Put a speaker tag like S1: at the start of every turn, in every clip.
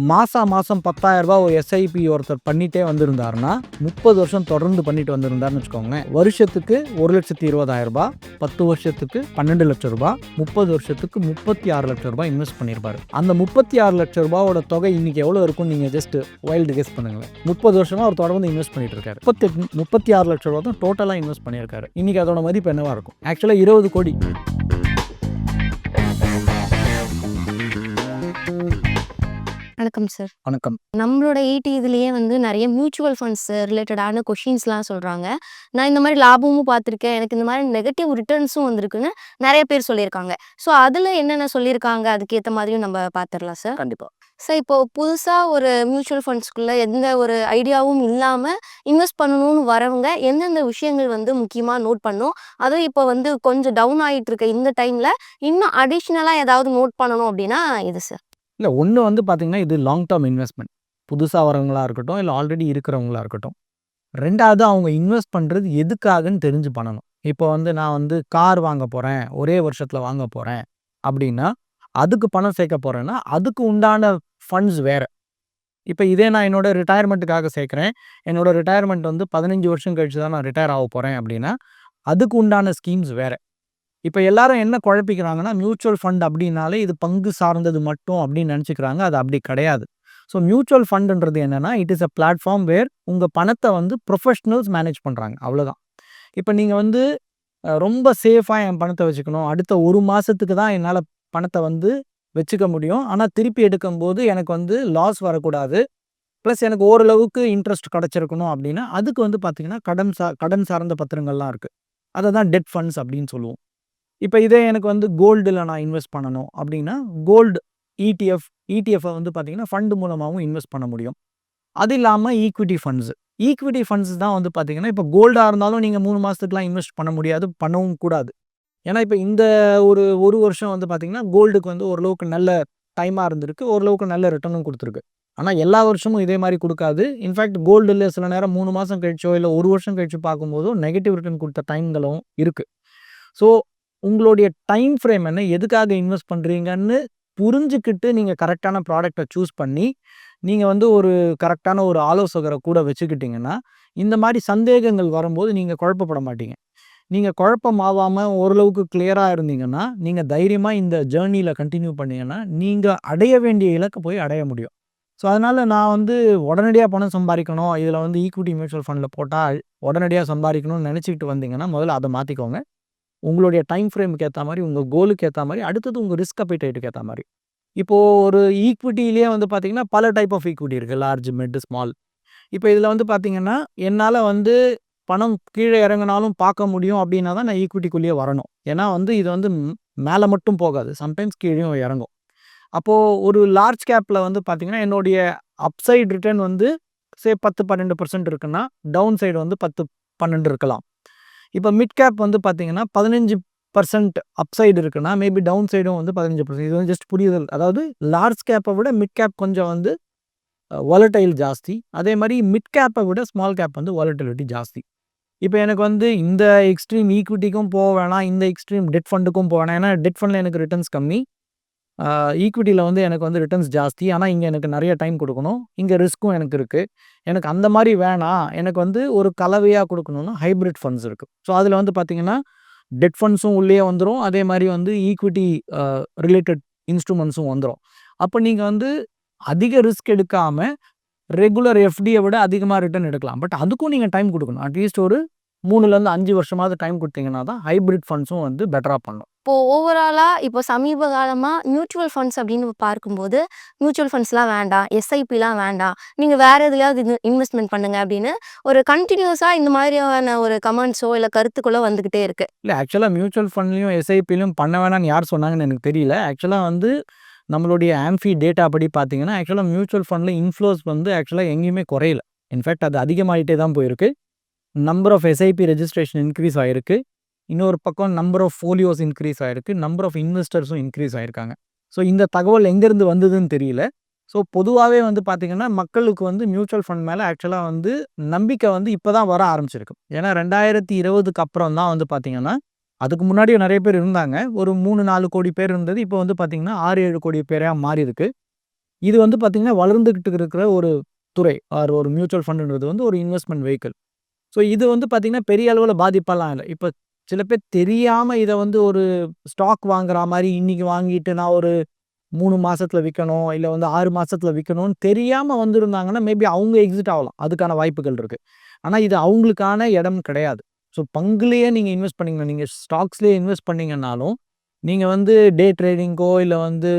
S1: மாதம் மாதம் பத்தாயிரரூபா ஒரு எஸ்ஐபி ஒருத்தர் பண்ணிட்டே வந்திருந்தாருன்னா முப்பது வருஷம் தொடர்ந்து பண்ணிட்டு வந்திருந்தாருன்னு வச்சுக்கோங்களேன். வருஷத்துக்கு ஒரு லட்சத்தி இருபதாயிரம் ரூபாய் பத்து வருஷத்துக்கு பன்னெண்டு லட்சம் ரூபாய் முப்பது வருஷத்துக்கு முப்பத்தி ஆறு லட்சம் ரூபாய் இன்வெஸ்ட் பண்ணியிருப்பாரு அந்த முப்பத்தி ஆறு லட்சம் ரூபாயோட தொகை இன்னைக்கு எவ்வளோ இருக்கும்னு நீங்கள் ஜஸ்ட் வைல்டு கெஸ் பண்ணுங்களேன். முப்பது வருஷமா அவர் தொடர்ந்து இன்வெஸ்ட் பண்ணிட்டு இருக்காரு முப்பத்தி முப்பத்தி ஆறு லட்சம் ரூபா தான் டோட்டலாக இன்வெஸ்ட் பண்ணியிருக்காரு இன்னைக்கு அதோட மதிப்பு என்னவா இருக்கும்? ஆக்சுவலாக இருபது கோடி.
S2: வணக்கம் சார்
S1: வணக்கம்.
S2: நம்மளோட எயிட்டி இதுலயே வந்து நிறைய மியூச்சுவல் ஃபண்ட்ஸ் ரிலேட்டடான கொஷின்ஸ்லாம் சொல்றாங்க. நான் இந்த மாதிரி லாபமும் பார்த்துருக்கேன். எனக்கு இந்த மாதிரி நெகட்டிவ் ரிட்டர்ன்ஸும் வந்திருக்குன்னு நிறைய பேர் சொல்லியிருக்காங்க. ஸோ அதில் என்னென்ன சொல்லியிருக்காங்க? அதுக்கேற்ற மாதிரியும் நம்ம பார்த்துடலாம் சார்
S1: கண்டிப்பாக
S2: சார் இப்போ புதுசாக ஒரு மியூச்சுவல் ஃபண்ட்ஸ்குள்ளே எந்த ஒரு ஐடியாவும் இல்லாமல் இன்வெஸ்ட் பண்ணணும்னு வரவங்க எந்தெந்த விஷயங்கள் வந்து முக்கியமாக நோட் பண்ணும்? அதுவும் இப்போ வந்து கொஞ்சம் டவுன் ஆகிட்டு இருக்க இந்த டைமில் இன்னும் அடிஷ்னலாக ஏதாவது நோட் பண்ணணும் அப்படின்னா இது சார்
S1: இல்லை ஒன்று வந்து பார்த்தீங்கன்னா இது லாங் டேர்ம் இன்வெஸ்ட்மெண்ட் புதுசாக வரவங்களாக இருக்கட்டும் இல்லை ஆல்ரெடி இருக்கிறவங்களாக இருக்கட்டும். ரெண்டாவது அவங்க இன்வெஸ்ட் பண்ணுறது எதுக்காகன்னு தெரிஞ்சு பண்ணணும். இப்போ வந்து நான் வந்து கார் வாங்க போகிறேன் ஒரே வருஷத்தில் வாங்க போகிறேன் அப்படின்னா அதுக்கு பணம் சேர்க்க போகிறேன்னா அதுக்கு உண்டான ஃபண்ட்ஸ் வேறு. இப்போ இதே நான் என்னோட ரிட்டையர்மெண்ட்டுக்காக சேர்க்குறேன். என்னோட ரிட்டையர்மெண்ட் வந்து பதினஞ்சு வருஷம் கழிச்சு தான் நான் ரிட்டையர் ஆக போகிறேன் அப்படின்னா அதுக்கு உண்டான ஸ்கீம்ஸ் வேறு. இப்போ எல்லாரும் என்ன குழப்பிக்கிறாங்கன்னா மியூச்சுவல் ஃபண்ட் அப்படின்னாலே இது பங்கு சார்ந்தது மட்டும் அப்படின்னு நினச்சிக்கிறாங்க. அது அப்படி கிடையாது. ஸோ மியூச்சுவல் ஃபண்டுன்றது என்னென்னா it is a platform where உங்கள் பணத்தை வந்து ப்ரொஃபஷ்னல்ஸ் மேனேஜ் பண்ணுறாங்க அவ்வளோதான் இப்போ நீங்கள் வந்து ரொம்ப சேஃபாக என் பணத்தை வச்சுக்கணும். அடுத்த ஒரு மாதத்துக்கு தான் என்னால் பணத்தை வந்து வச்சுக்க முடியும். ஆனால் திருப்பி எடுக்கும்போது எனக்கு வந்து லாஸ் வரக்கூடாது. ப்ளஸ் எனக்கு ஓரளவுக்கு இன்ட்ரெஸ்ட் கிடச்சிருக்கணும் அப்படின்னா அதுக்கு வந்து பார்த்திங்கன்னா கடன் சா கடன் சார்ந்த பத்திரங்கள்லாம் இருக்குது அதை தான் டெட் ஃபண்ட்ஸ் அப்படின்னு சொல்லுவோம். இப்போ இதே எனக்கு வந்து கோல்டில் நான் இன்வெஸ்ட் பண்ணணும் அப்படின்னா கோல்டு இடிஎஃப் இடிஎஃப்பை வந்து பார்த்திங்கன்னா ஃபண்டு மூலமாகவும் இன்வெஸ்ட் பண்ண முடியும். அது இல்லாமல் ஈக்விட்டி ஃபண்ட்ஸு ஈக்விட்டி ஃபண்ட்ஸ் தான் வந்து பார்த்திங்கன்னா இப்போ கோல்டாக இருந்தாலும் நீங்கள் மூணு மாதத்துக்குலாம் இன்வெஸ்ட் பண்ண முடியாது பண்ணவும் கூடாது. ஏன்னா இப்போ இந்த ஒரு ஒரு வருஷம் வந்து பார்த்திங்கன்னா கோல்டுக்கு வந்து ஓரளவுக்கு நல்ல டைமாக இருந்திருக்கு ஓரளவுக்கு நல்ல ரிட்டர்னும் கொடுத்துருக்கு. ஆனால் எல்லா வருஷமும் இதே மாதிரி கொடுக்காது. இன்ஃபேக்ட் கோல்டில் சில நேரம் மூணு மாதம் கழிச்சோ இல்லை ஒரு வருஷம் கழிச்சு பார்க்கும்போதோ நெகட்டிவ் ரிட்டர்ன் கொடுத்த டைம்களும் இருக்குது ஸோ உங்களுடைய டைம் ஃப்ரேம் என்ன எதுக்காக இன்வெஸ்ட் பண்ணுறீங்கன்னு புரிஞ்சுக்கிட்டு நீங்கள் கரெக்டான ப்ராடக்டை சூஸ் பண்ணி நீங்கள் வந்து ஒரு கரெக்டான ஒரு ஆலோசகரை கூட வச்சுக்கிட்டிங்கன்னா இந்த மாதிரி சந்தேகங்கள் வரும்போது நீங்கள் குழப்பப்பட மாட்டீங்க. நீங்கள் குழப்பம் ஆகாமல் ஓரளவுக்கு கிளியராக இருந்தீங்கன்னா நீங்கள் தைரியமாக இந்த ஜேர்னியில் கண்டினியூ பண்ணீங்கன்னா நீங்கள் அடைய வேண்டிய இலக்கை போய் அடைய முடியும். ஸோ அதனால் நான் வந்து உடனடியாக பணம் சம்பாதிக்கணும் இதில் வந்து ஈக்விட்டி மியூச்சுவல் ஃபண்டில் போட்டால் உடனடியாக சம்பாதிக்கணும்னு நினச்சிக்கிட்டு வந்தீங்கன்னா முதல்ல அதை மாற்றிக்கோங்க உங்களுடைய டைம் ஃப்ரேமுக்கு ஏற்ற மாதிரி உங்கள் கோலுக்கு ஏற்ற மாதிரி அடுத்தது உங்கள் ரிஸ்க் அப்பிடைட்டுக்கு ஏற்ற மாதிரி. இப்போது ஒரு ஈக்விட்டிலேயே வந்து பார்த்தீங்கன்னா பல டைப் ஆஃப் ஈக்விட்டி இருக்குது லார்ஜ் மிட் ஸ்மால் இப்போ இதில் வந்து பார்த்திங்கன்னா என்னால் வந்து பணம் கீழே இறங்கினாலும் பார்க்க முடியும் அப்படின்னா தான் நான் ஈக்விட்டிக்குள்ளேயே வரணும். ஏன்னா வந்து இது வந்து மேலே மட்டும் போகாது. சம்டைம்ஸ் கீழேயும் இறங்கும். அப்போது ஒரு லார்ஜ் கேப்பில் வந்து பார்த்தீங்கன்னா என்னுடைய அப்சைடு ரிட்டர்ன் வந்து சே பத்து பன்னெண்டு பர்சன்ட் இருக்குன்னா டவுன் சைடு வந்து பத்து பன்னெண்டு இருக்கலாம். இப்போ மிட் கேப் வந்து பார்த்தீங்கன்னா பதினஞ்சு பர்சன்ட் அப்சைடு இருக்குன்னா மேபி டவுன் சைடும் வந்து பதினஞ்சு பர்சன்ட் இது வந்து ஜஸ்ட் புரியுதல் அதாவது லார்ஜ் கேப்பை விட மிட் கேப் கொஞ்சம் வந்து வாலட்டைல் ஜாஸ்தி. அதே மாதிரி மிட் கேப்பை விட ஸ்மால் கேப் வந்து வாலட்டிலிட்டி ஜாஸ்தி. இப்போ எனக்கு வந்து இந்த எக்ஸ்ட்ரீம் ஈக்விட்டிக்கும் போக வேணாம் இந்த எக்ஸ்ட்ரீம் டெட் ஃபண்டுக்கும் போக வேணாம். ஏன்னா டெட் ஃபண்டில் எனக்கு ரிட்டர்ன்ஸ் கம்மி. ஈக்விட்டியில் வந்து எனக்கு வந்து ரிட்டர்ன்ஸ் ஜாஸ்தி. ஆனால் இங்கே எனக்கு நிறைய டைம் கொடுக்கணும். இங்கே ரிஸ்க்கும் எனக்கு இருக்குது எனக்கு அந்த மாதிரி வேணாம் எனக்கு வந்து ஒரு கலவையாக கொடுக்கணும்னா ஹைப்ரிட் ஃபண்ட்ஸ் இருக்குது ஸோ அதில் வந்து பார்த்திங்கன்னா டெட் ஃபண்ட்ஸும் உள்ளே வந்துடும் அதே மாதிரி வந்து ஈக்விட்டி ரிலேட்டட் இன்ஸ்ட்ருமெண்ட்ஸும் வந்துடும் அப்போ நீங்கள் வந்து அதிக ரிஸ்க் எடுக்காமல் ரெகுலர் எஃப்டியை விட அதிகமாக ரிட்டர்ன் எடுக்கலாம். பட் அதுக்கும் நீங்கள் டைம் கொடுக்கணும். அட்லீஸ்ட் ஒரு மூணுலேருந்து அஞ்சு வருஷமாவது டைம் கொடுத்தீங்கன்னா தான் ஹைப்ரிட் ஃபண்ட்ஸும் வந்து பெட்டராக பண்ணும்.
S2: இப்போது ஓவராலாக இப்போ சமீப காலமாக மியூச்சுவல் ஃபண்ட்ஸ் அப்படின்னு பார்க்கும்போது மியூச்சுவல் ஃபண்ட்ஸ்லாம் வேண்டாம் எஸ்ஐபிலாம் வேண்டாம். நீங்கள் வேறு எதுலையாவது இன்வெஸ்ட்மெண்ட் பண்ணுங்க அப்படின்னு ஒரு கண்டினியூஸாக இந்த மாதிரியான ஒரு கமெண்ட்ஸோ இல்லை கருத்துக்களோ வந்துக்கிட்டே இருக்குது
S1: இல்லை ஆக்சுவலாக மியூச்சுவல் ஃபண்ட்லையும் எஸ்ஐபிலையும் பண்ண வேணாம்னு யார் சொன்னாங்கன்னு எனக்கு தெரியல. ஆக்சுவலாக வந்து நம்மளுடைய ஆம்ஃபி டேட்டா படி பார்த்தீங்கன்னா ஆக்சுவலாக மியூச்சுவல் ஃபண்டில் இன்ஃப்ளோஸ் வந்து ஆக்சுவலாக எங்கேயுமே குறையல. இன்ஃபேக்ட் அது அதிகமாகிட்டே தான் போயிருக்கு. Number of SIP registration increase ஆகிருக்கு இன்னொரு பக்கம் நம்பர் ஆஃப் ஃபோலியோஸ் இன்க்ரீஸ் ஆகிருக்கு நம்பர் ஆஃப் இன்வெஸ்டர்ஸும் இன்க்ரீஸ் ஆகிருக்காங்க ஸோ இந்த தகவல் எங்கேருந்து வந்ததுன்னு தெரியல. ஸோ பொதுவாகவே வந்து பார்த்திங்கன்னா மக்களுக்கு வந்து மியூச்சுவல் ஃபண்ட் மேலே ஆக்சுவலாக வந்து நம்பிக்கை வந்து இப்போ தான் வர ஆரம்பிச்சிருக்கு. ஏன்னா ரெண்டாயிரத்தி இருபதுக்கு அப்புறம் தான் வந்து பார்த்திங்கன்னா அதுக்கு முன்னாடியும் நிறைய பேர் இருந்தாங்க. ஒரு மூணு நாலு கோடி பேர் இருந்தது. இப்போ வந்து பார்த்திங்கன்னா ஆறு ஏழு கோடி பேராக மாறி இருக்கு இது வந்து பார்த்திங்கன்னா வளர்ந்துகிட்டு இருக்கிற ஒரு துறை. ஆர் ஒரு மியூச்சுவல் ஃபண்டுன்றது வந்து ஒரு இன்வெஸ்ட்மெண்ட் வெஹிக்கிள். ஸோ இது வந்து பார்த்தீங்கன்னா, பெரிய அளவுல பாதிப்பெல்லாம் இல்லை. இப்போ சில பேர் தெரியாமல் இதை வந்து ஒரு ஸ்டாக் வாங்குற மாதிரி இன்னைக்கு வாங்கிட்டு நான் ஒரு மூணு மாதத்தில் விற்கணும் இல்லை வந்து ஆறு மாதத்தில் விற்கணும்னு தெரியாமல் வந்திருந்தாங்கன்னா, மேபி அவங்க எக்ஸிட் ஆகலாம். அதுக்கான வாய்ப்புகள் இருக்குது ஆனால் இது அவங்களுக்கான இடம் கிடையாது. ஸோ பங்குலேயே நீங்கள் இன்வெஸ்ட் பண்ணிங்கன்னா நீங்கள் ஸ்டாக்ஸ்லேயே இன்வெஸ்ட் பண்ணிங்கன்னாலும் நீங்கள் வந்து டே ட்ரேடிங்க்கோ, இல்லை வந்து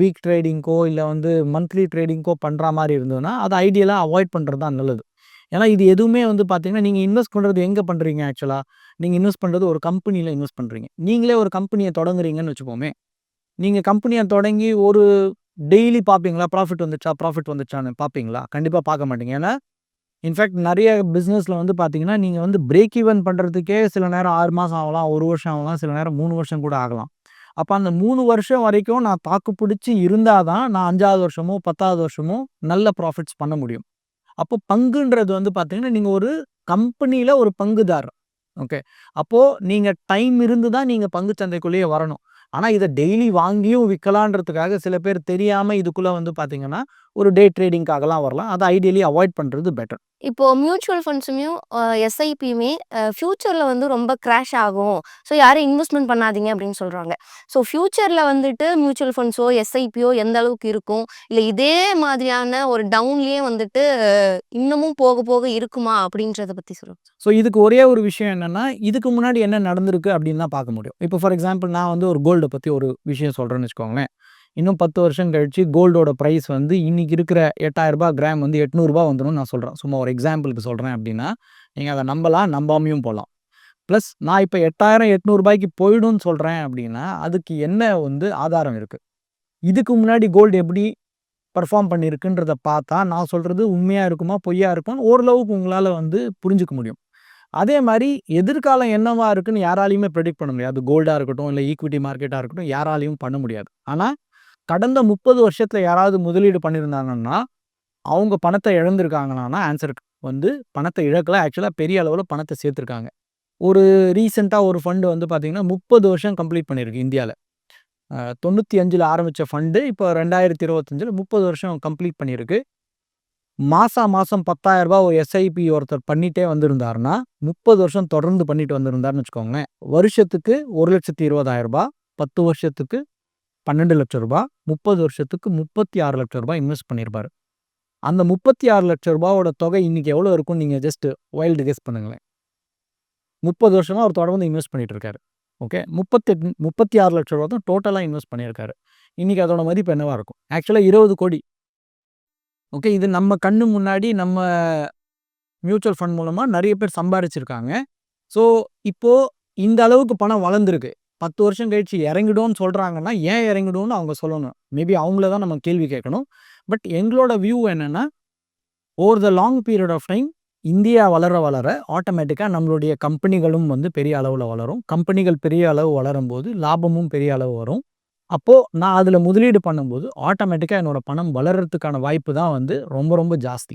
S1: வீக் ட்ரேடிங்க்கோ, இல்லை வந்து மந்த்லி ட்ரேடிங்க்கோ பண்ணுற மாதிரி இருந்ததுன்னா, அதை ஐடியலாக அவாய்ட் பண்ணுறது தான் நல்லது. ஏன்னா இது எதுவுமே வந்து பார்த்தீங்கன்னா, நீங்கள் இன்வெஸ்ட் பண்ணுறது எங்கே பண்ணுறீங்க ஆக்சுவலாக நீங்கள் இன்வெஸ்ட் பண்ணுறது ஒரு கம்பெனியில் இன்வெஸ்ட் பண்ணுறீங்க நீங்களே ஒரு கம்பெனியை தொடங்குறீங்கன்னு வச்சுப்போமே. நீங்கள் கம்பெனியை தொடங்கி ஒரு டெய்லி பார்ப்பீங்களா? ப்ராஃபிட் வந்துச்சா? ப்ராஃபிட் வந்துச்சான்னு பார்ப்பீங்களா? கண்டிப்பாக பார்க்க மாட்டீங்க. ஏன்னா, இன்ஃபேக்ட் நிறைய பிஸ்னஸில் வந்து பார்த்தீங்கன்னா, நீங்கள் வந்து பிரேக் ஈவன் பண்ணுறதுக்கே சில நேரம் ஆறு மாதம் ஆகலாம், ஒரு வருஷம் ஆகலாம், சில நேரம் மூணு வருஷம் கூட ஆகலாம். அப்போ அந்த மூணு வருஷம் வரைக்கும் நான் தாக்கு பிடிச்சி இருந்தால் தான், நான் அஞ்சாவது வருஷமோ, 10வது வருஷமோ நல்ல ப்ராஃபிட்ஸ் பண்ண முடியும். அப்போ பங்குன்றது வந்து பார்த்தீங்கன்னா, நீங்க ஒரு கம்பெனில ஒரு பங்குதாரர். ஓகே. அப்போ நீங்க டைம் இருந்து தான் நீங்க பங்கு சந்தைக்குள்ளேயே வரணும். ஆனா இதை டெய்லி வாங்கியும் விற்கலான்றதுக்காக சில பேர் தெரியாம இதுக்குள்ள வந்து பார்த்தீங்கன்னா, ஒரு டே ட்ரேடிங்க்காகலாம் வரலாம். அத ஐடியலி அவாய்ட் பண்றது பெட்டர்.
S2: இப்போ மியூச்சுவல் ஃபண்ட்ஸுமையும் அ எஸ்ஐபியுமே ஃபியூச்சர்ல வந்து ரொம்ப கிராஷ் ஆகும். ஸோ யாரும் இன்வெஸ்ட்மென்ட் பண்ணாதீங்க அப்படின்னு சொல்றாங்க. ஸோ ஃபியூச்சர்ல வந்துட்டு மியூச்சுவல் ஃபண்ட்ஸோ, எஸ்ஐபியோ எந்த அளவுக்கு இருக்கும்? இல்ல இதே மாதிரியான ஒரு டவுன்லயே வந்துட்டு இன்னமும் போக போக இருக்குமா? அப்படின்றத பத்தி சொல்லுங்க.
S1: ஸோ இதுக்கு ஒரே ஒரு விஷயம் என்னன்னா, இதுக்கு முன்னாடி என்ன நடந்திருக்கு அப்படின்னு தான் பார்க்க முடியும். இப்போ ஃபார் எக்ஸாம்பிள் நான் வந்து ஒரு கோல்ட பத்தி ஒரு விஷயம் சொல்றேன்னு வச்சுக்கோங்களேன். இன்னும் 10 வருஷம் கழிச்சு கோல்டோட ப்ரைஸ் வந்து இன்றைக்கி இருக்கிற எட்டாயிரரூபா கிராம் வந்து எட்நூறுபா வந்துடும் நான் சொல்கிறேன் சும்மா ஒரு எக்ஸாம்பிளுக்கு சொல்கிறேன் அப்படின்னா, நீங்கள் அதை நம்பலாம், நம்பாமையும் போகலாம் ப்ளஸ் நான் இப்போ எட்டாயிரம் எட்நூறுபாய்க்கு போயிடும்னு சொல்கிறேன் அப்படின்னா, அதுக்கு என்ன வந்து ஆதாரம் இருக்குது இதுக்கு முன்னாடி கோல்டு எப்படி பர்ஃபார்ம் பண்ணியிருக்குன்றத பார்த்தா, நான் சொல்கிறது உண்மையாக இருக்குமா? பொய்யா இருக்கும்னு ஓரளவுக்கு உங்களால் வந்து புரிஞ்சுக்க முடியும். அதே மாதிரி எதிர்காலம் என்னவா இருக்குன்னு யாராலையுமே ப்ரெடிக்ட் பண்ண முடியாது. கோல்டாக இருக்கட்டும், இல்லை ஈக்விட்டி மார்க்கெட்டாக இருக்கட்டும், யாராலையும் பண்ண முடியாது. ஆனால் கடந்த முப்பது வருஷத்தில் யாராவது முதலீடு பண்ணியிருந்தாங்கன்னா, அவங்க பணத்தை இழந்திருக்காங்களான்னா, ஆன்சர் வந்து பணத்தை இழக்கல. ஆக்சுவலாக பெரிய அளவில் பணத்தை சேர்த்துருக்காங்க ஒரு ரீசெண்டாக ஒரு ஃபண்டு வந்து பார்த்திங்கன்னா முப்பது வருஷம் கம்ப்ளீட் பண்ணியிருக்கு இந்தியாவில் தொண்ணூற்றி அஞ்சில் ஆரம்பித்த ஃபண்டு இப்போ ரெண்டாயிரத்தி இருபத்தஞ்சில் முப்பது வருஷம் கம்ப்ளீட் பண்ணியிருக்கு. மாதம் மாதம் பத்தாயிரரூபா ஒரு எஸ்ஐபி ஒருத்தர் பண்ணிகிட்டே வந்திருந்தாருன்னா, 30 வருஷம் தொடர்ந்து பண்ணிட்டு வந்திருந்தாருன்னு வச்சுக்கோங்களேன். வருஷத்துக்கு ஒரு லட்சத்தி இருபதாயிரரூபா பத்து வருஷத்துக்கு பன்னெண்டு லட்சம் ரூபாய் முப்பது வருஷத்துக்கு முப்பத்தி ஆறு லட்ச ரூபாய் இன்வெஸ்ட் பண்ணியிருப்பாரு. அந்த முப்பத்தி ஆறு லட்ச ரூபாவோட தொகை இன்னைக்கு எவ்வளோ இருக்கும்னு நீங்கள் ஜஸ்ட் வைல்டு கெஸ் பண்ணுங்களேன். முப்பது வருஷமாக அவர் தொடர்ந்து இன்வெஸ்ட் பண்ணிகிட்டு இருக்காரு. ஓகே. 38 36,00,000 தான் டோட்டலாக இன்வெஸ்ட் பண்ணியிருக்காரு. இன்றைக்கி அதோட மதிப்பு என்னவாக இருக்கும்? ஆக்சுவலாக இருபது கோடி ஓகே. இது நம்ம கண்ணு முன்னாடி நம்ம மியூச்சுவல் ஃபண்ட் மூலமாக நிறைய பேர் சம்பாரிச்சிருக்காங்க. ஸோ இப்போது இந்த அளவுக்கு பணம் வளர்ந்துருக்கு 10 வருஷம் கழிச்சு இறங்கிடும்னு சொல்கிறாங்கன்னா ஏன் இறங்கிடும்னு அவங்க சொல்லணும். மேபி அவங்கள தான் நம்ம கேள்வி கேட்கணும். பட் எங்களோட வியூ என்னென்னா over the long period of time India வளர வளர ஆட்டோமேட்டிக்காக நம்மளுடைய கம்பெனிகளும் வந்து பெரிய அளவில் வளரும். கம்பெனிகள் பெரிய அளவு வளரும் போது லாபமும் பெரிய அளவு வரும். அப்போது நான் அதில் முதலீடு பண்ணும்போது ஆட்டோமேட்டிக்காக என்னோடய பணம் வளர்றதுக்கான வாய்ப்பு தான் வந்து ரொம்ப ரொம்ப ஜாஸ்தி.